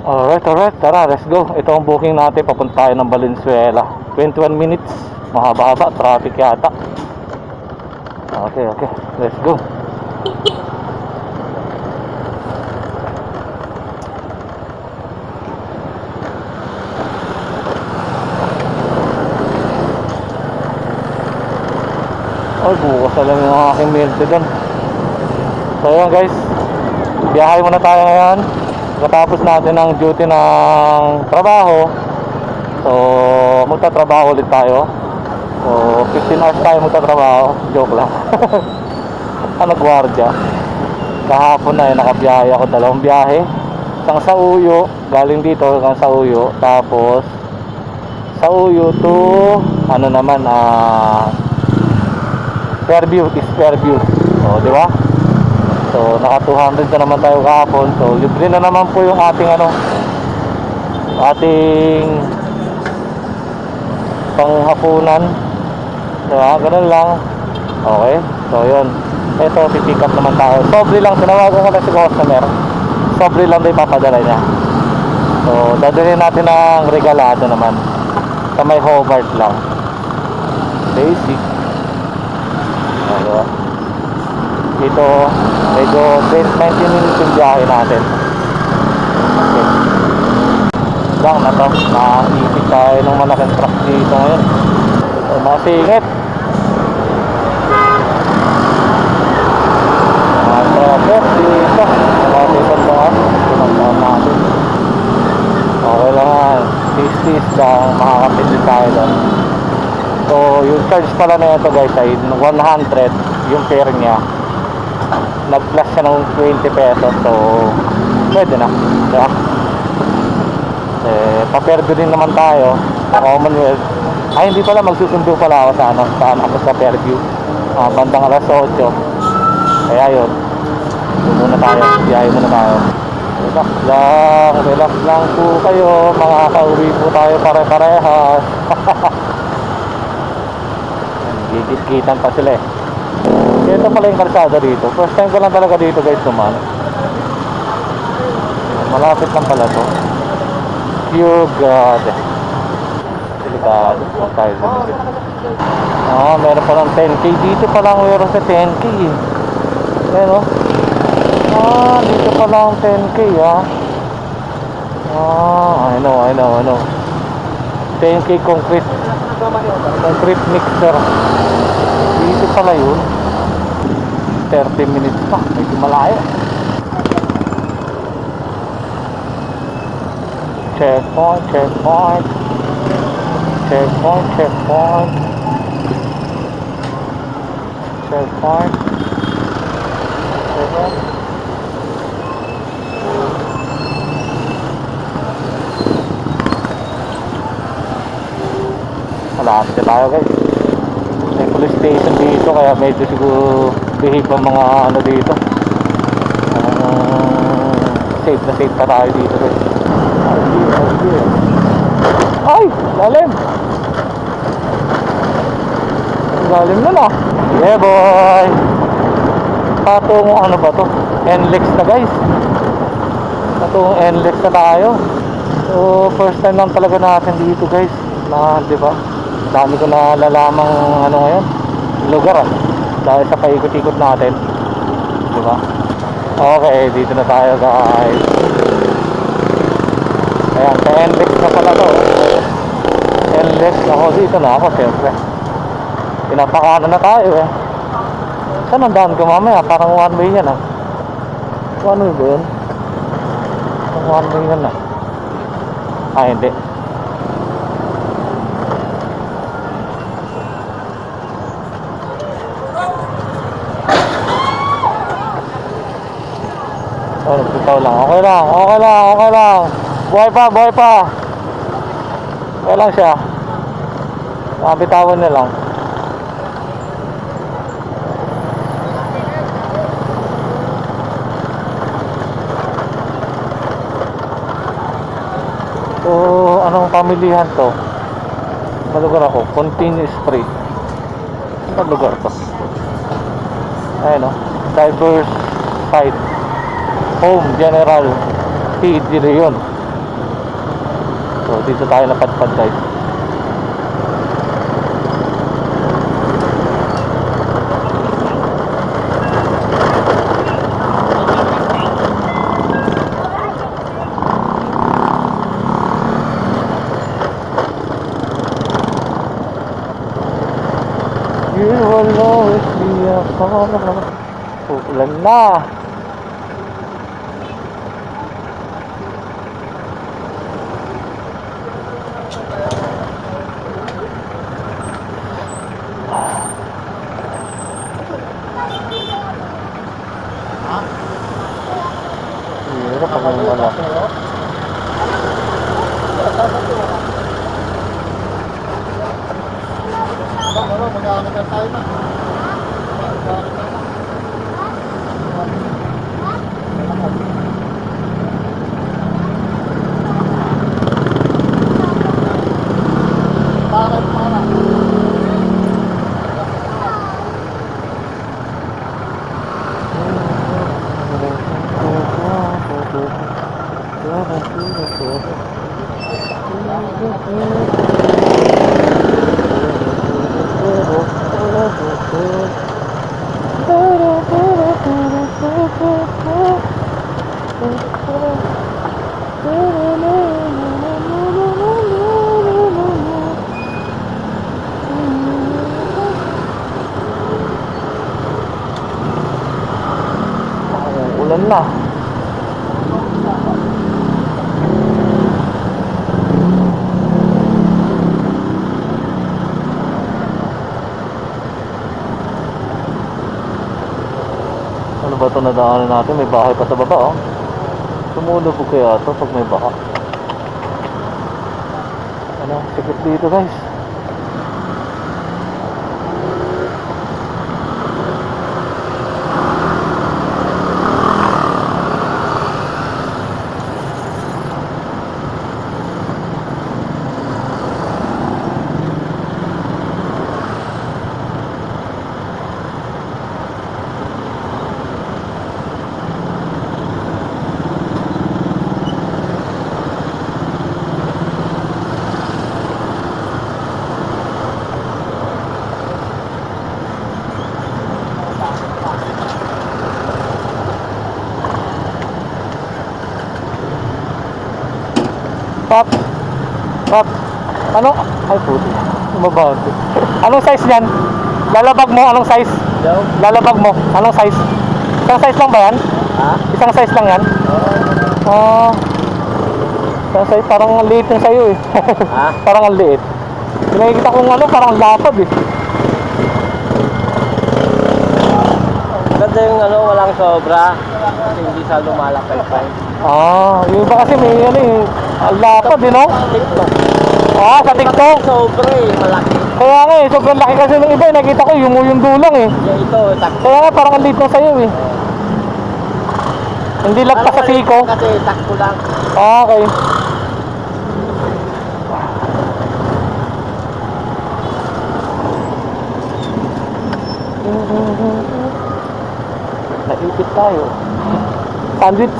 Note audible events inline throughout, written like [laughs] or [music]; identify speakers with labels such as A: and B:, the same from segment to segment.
A: Alright, alright. Tara, let's go. Ito ang booking natin. Papunta tayo ng Valenzuela. 21 minutes. Mahaba-haba. Traffic yata. Okay, okay. Let's go. Ay, bukas na lang yung aking mente doon. So, yun guys. Biyahe muna tayo ngayon. Katapos natin ang duty ng trabaho. So, magtatrabaho ulit tayo. So, 15 hours tayo magtatrabaho. Joke lang. [laughs] ano gwardiya? Kahapon na eh, nakabiyahe ako dalawang biyahe. Isang sa Uyo, galing dito hanggang sa Uyo. Tapos, sa Uyo to, ano naman, ah, Fairview is Fairview. O, di ba? So, naka 200 na naman tayo kahapon. So, libre na naman po yung ating ano, ating panghapunan. Diba? Ganun lang. Okay. So, yun. Ito, pipick up naman tayo. Sobre lang. Tinawagan ko na si customer. Sobre lang din papadala niya. So, dadalhin natin ng regalado naman. Sa may Hobart lang. Basic. O, diba? Dito, medyo 20 minutes yung biyahe natin. Okay. Lang na to. Naisip tayo ng malaking truck dito ngayon. So, masingit. Mga traffic dito. Malapit ang daan. Pinagdaan natin. Okay lang yan. Tis-tis lang. Makakapili tayo doon. So, yung charge pala na ito guys ay 100 yung fare niya. Nag-plus siya ng 20 pesos. So, pwede na. Diba? Eh, paperdo din naman tayo. Commonwealth. Ay, hindi pala. Magsusundo pala ako sa ano. Sa ano ako sa Fairview. Ah, bandang alas 8. Kaya yun. Doon muna tayo. Biyahe muna tayo. Relax lang. Relax lang po kayo. Makaka-uwi po tayo pare-parehas. [laughs] Gigit-gitan pa sila eh. Ito pala yung kalsada dito. First time ko lang talaga dito guys naman. Malapit lang pala to. Pure God. Delikado. Huwag tayo lumipit. Ah, meron pa ng 10k. Dito pa lang meron sa 10k eh. Ayan oh. Ah, dito pa lang 10k ah. Ah, I know, I know, I know. 10k concrete. Concrete mixer. Dito pala yun. 30 minutes pa. Medyo malayo. Checkpoint, checkpoint. Checkpoint, checkpoint. Checkpoint. Checkpoint. Malapit na tayo guys. May police station dito kaya medyo siguro bihib ang mga ano dito. Ah, safe na safe pa tayo dito guys. Ay, lalim! Lalim na na. Yeah boy! Patong ano ba to? NLEX na guys. Patong NLEX na tayo. So, first time lang talaga natin dito guys. Na, di ba? Dami ko na lalamang ano ngayon. Lugar ah. Dahil sa paikot-ikot natin. Di ba? Okay, dito na tayo guys. Ayan, sa NLEX na pala to. NLEX ako dito na ako siyempre. Pinapakanan na tayo eh. Saan ang daan ko mamaya? Parang one way yan ah. One way ba yun? One way yan ah. Ah, hindi. Oh, nagbitaw lang. Okay lang, okay lang, okay lang. Buhay pa, buhay pa. Okay lang siya. Mabitawan niya lang. So, anong pamilihan to? Sa lugar ako, continuous free. Sa lugar to? Ayun o, diverse site. Home General PD yun. So dito tayo napadpad guys. You will always be a part Ulan na. Hirap pag may malaki. Ulan Ba ito nadaanan natin? May bahay pa sa baba oh. Po kaya ito pag may baha. Ano? Sikip dito guys. Pop. Ano? Ay puti. Mabawti. Anong size niyan? Lalabag mo, anong size?
B: Hello?
A: Lalabag mo, anong size? Isang size lang ba yan?
B: Ha?
A: Isang size lang yan? Ah. isang size, parang ang liit yung sa'yo eh.
B: Ha? [laughs]
A: parang ang liit. Nakikita kong ano, parang lapad eh.
B: Ganda yung ano, walang sobra. Kasi hindi sa lumalakay pa eh.
A: Ah, yung iba kasi may ano eh, ang lapad eh no?
B: TikTok.
A: Ah, sa TikTok.
B: Sobra eh, malaki.
A: Kaya nga eh, sobrang laki kasi ng iba eh, nakita ko yung yung dulang eh.
B: Yung ito, takbo.
A: Kaya nga parang ang liit na sa'yo eh. Hindi lagpas sa siko.
B: Kasi takbo lang.
A: Ah, okay. Naipit tayo. Sandwich.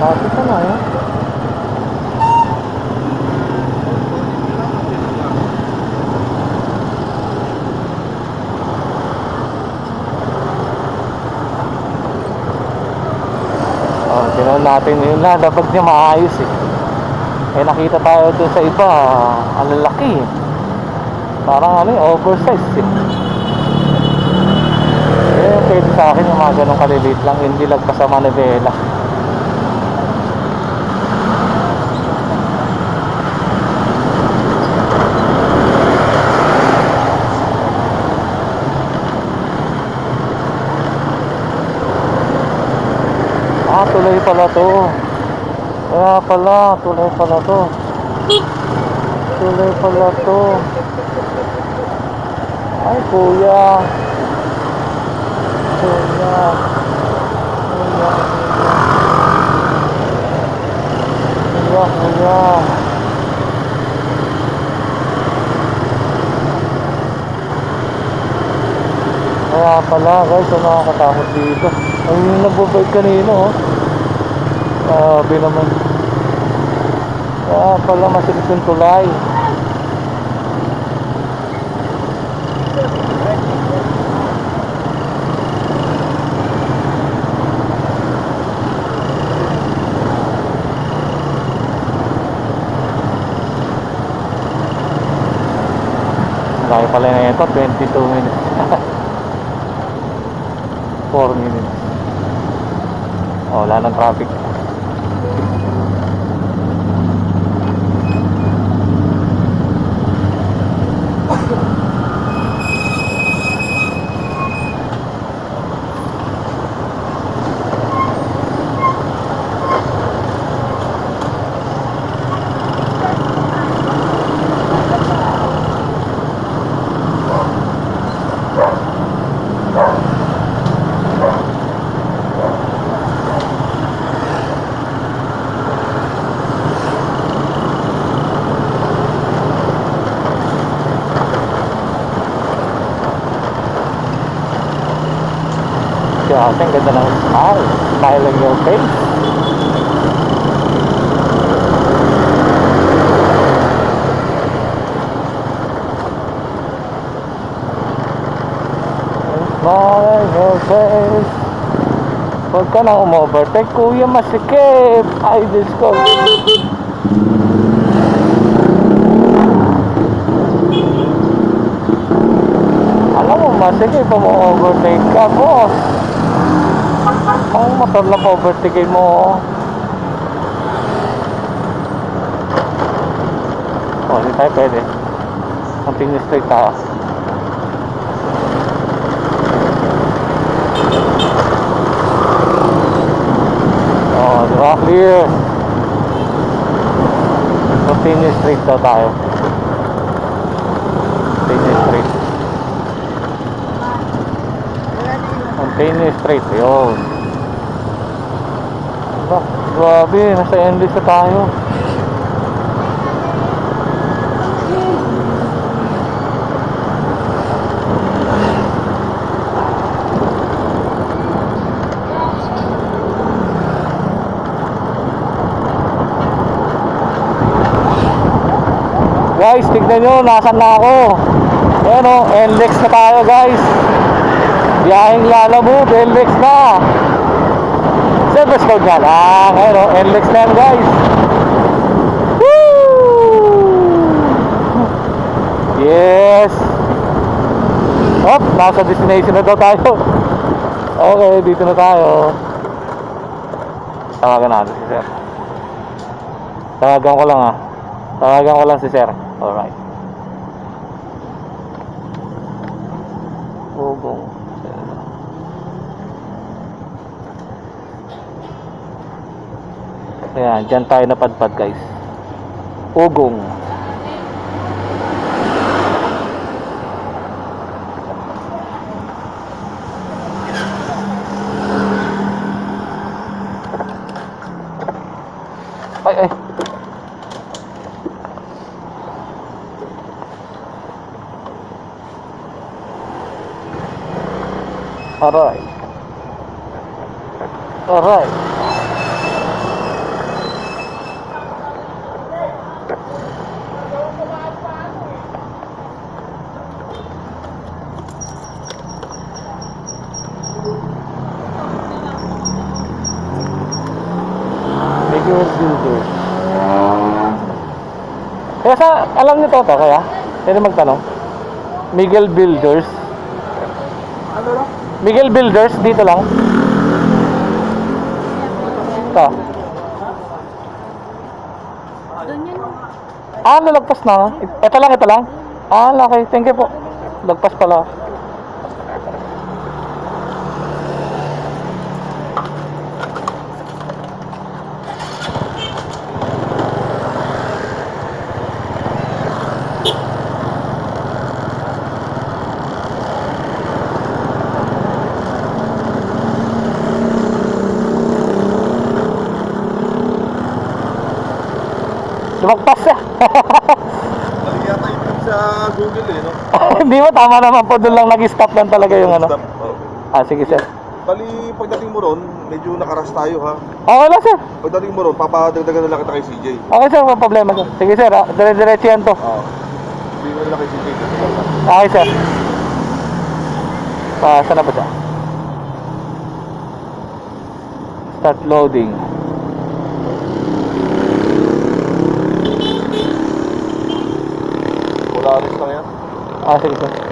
A: Bakit ka na eh? Natin yun na, dapat niya maayos eh. Eh nakita tayo doon sa iba, ang lalaki eh. Parang ano eh, oversized eh. Eh, pwede sa akin yung mga ganong kaliliit lang, hindi lagpas sa manibela. Tuloy pala to. Kaya pala, tuloy pala to. Tuloy pala to. Ay, kuya. Kuya. Kuya, kuya. Kuya. Kaya pala guys, ang nakakatakot dito. Ay, yung kanina oh. Grabe naman. Kaya pala masikip yung tulay. Kaya pala na ito, 22 minutes. [laughs] 4 minutes. Oh, wala nang traffic. Ang ganda ng smile. Smile on your face. Smile on your face. Huwag ka nang umovertake, kuya, masikip. Ay, Diyos ko. Alam mo, masikip, umo-overtake ka, boss. Ang motor lang overtake mo. Oh, hindi tayo pwede. Continue straight tayo. Oh, di ba? Clear. Continue straight daw tayo. Continue straight. Continue straight. Yun. Diba? Grabe, nasa endless na tayo. Guys, tignan nyo, nasan na ako. Ayan o, NLEX na tayo guys. Biyaheng Lalabu, NLEX na. Service code nga lang. Ayan o, na yan guys. Woo! Yes! Hop, nasa destination na daw tayo. Okay, dito na tayo. Tawagan natin si sir. Tawagan ko lang ah. Tawagan ko lang si sir. Alright. Ayan, dyan tayo napadpad guys. Ugong. Ay, ay. Alright. Alright. Miguel Builders. Kaya sa, alam niyo to, to kaya? Pwede magtanong? Miguel Builders.
B: Ano no?
A: Miguel Builders, dito lang. Ito. Ah, nalagpas na. Ito lang, ito lang. Ah, okay. Thank you po. Lagpas pala. Lumagpas siya.
C: Mali yata yung sa Google eh, no? [laughs]
A: Hindi mo, tama naman po. Doon lang nag-stop lang talaga yung ano.
C: Stop. Oh.
A: Ah, sige sir.
D: Bali, pagdating mo ron, medyo nakaras tayo ha.
A: Okay lang sir.
D: Pagdating mo ron, papadagdagan na lang kita kay CJ.
A: Okay sir, walang problema sir. Sige sir, ah, dire-diretso yan to.
D: Oo. Hindi mo na lang kay CJ.
A: Okay sir. Pa, saan na ba siya? Start loading.
D: Wala rin lang